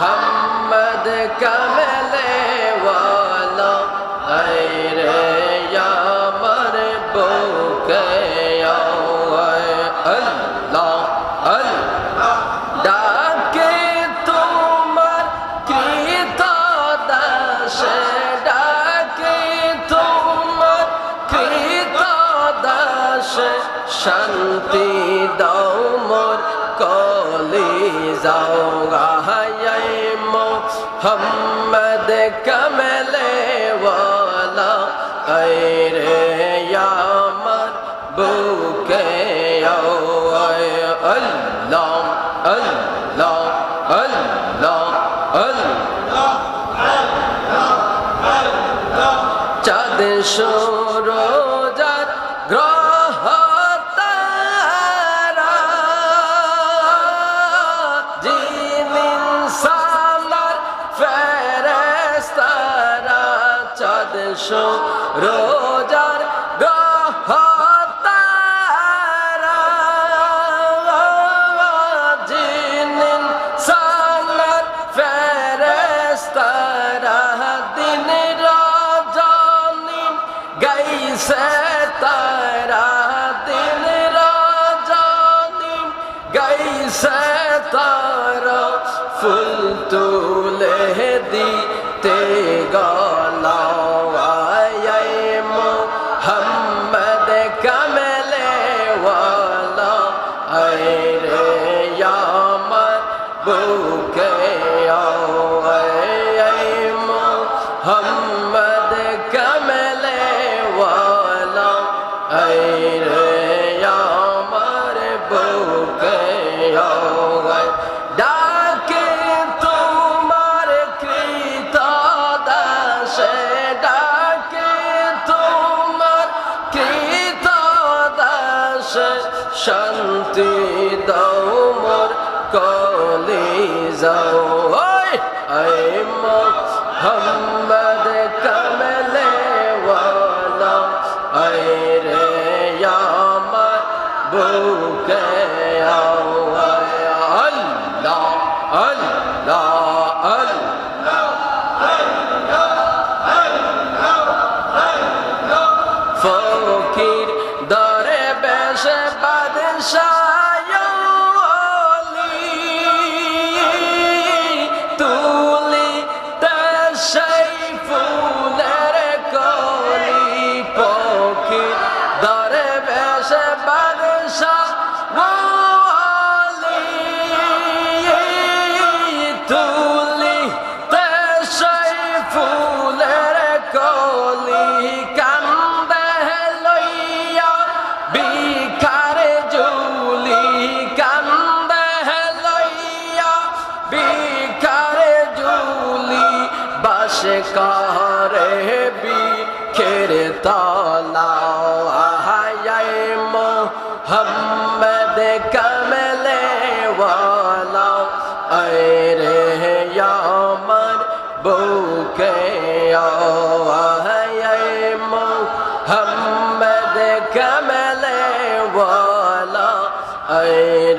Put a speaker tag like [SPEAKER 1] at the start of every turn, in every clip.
[SPEAKER 1] محمد کملے والا اے رے দাসে শান্তি দাও মোর কলি যাও গাহাই মোহাম্মদ কমলে ওয়ালা রে আমার বুকে আল্লাহ আল্লাহ আল্লাহ আল্লাহ চাঁদ রজনী গাইছে তারা ফুল তুলে দিতে গলায় শান্তি দাও মোর কলি যাও আই মোহাম্মদ কমলে ওয়ালা আই রে আমার বুকে আও আয় আল্লাহ আল্লাহ আল্লাহ বাসে কারে বিখের তলাও আহায় মোহাম্মদ কমলে ওয়ালা আরে আমার বুকে আয় মোহাম্মদ কমলে ওয়ালা আরে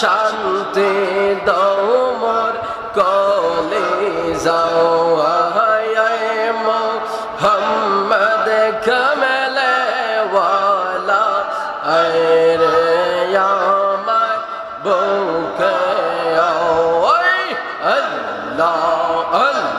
[SPEAKER 1] শান্তি দৌমর মোর কলে যাও। মোহাম্মদ কমলে ওয়ালা আয় রে আমার ওই আল্লাহ আল্লাহ।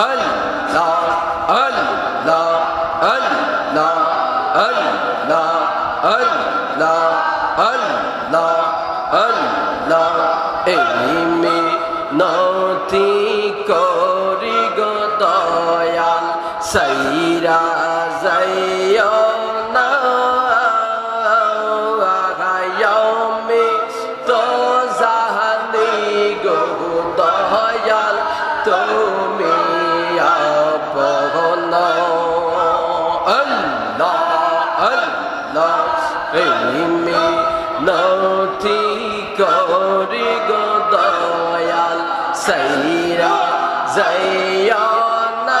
[SPEAKER 1] আল্লাহ আল্লাহ আল্লাহ আল্লাহ আল্লাহ আল্লাহ আল্লাহ এই মে নতি করি করি গো দয়াল সাইরা যাইয়া না।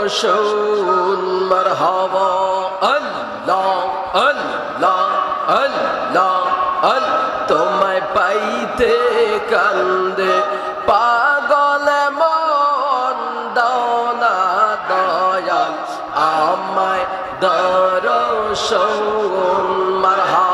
[SPEAKER 1] দরশুন মারহাব। আল্লাহ আল্লাহ আল্লাহ আল তোমায় পাইতে কান্দে, পাগল মন দাও না দয়াল। আমায় দরশুন মারহাবা।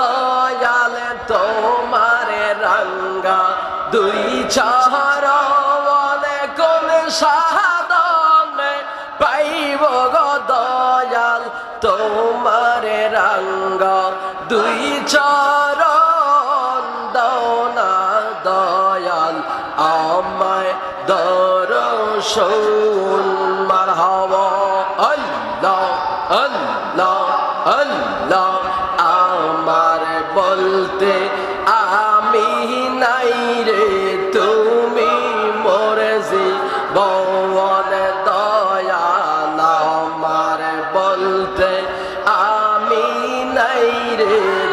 [SPEAKER 1] দয়াল তোমার রঙ্গা। দুই বলে কোন সাধনে পাইব গো দয়াল তোমার রঙ্গা। দুই চার দৌনা দয়াল আমায় দরশুন বলতে আমি নাই রে তুমি মরেছি বন দয়াল নামার বলতে আমি নাই রে।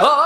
[SPEAKER 1] Oh!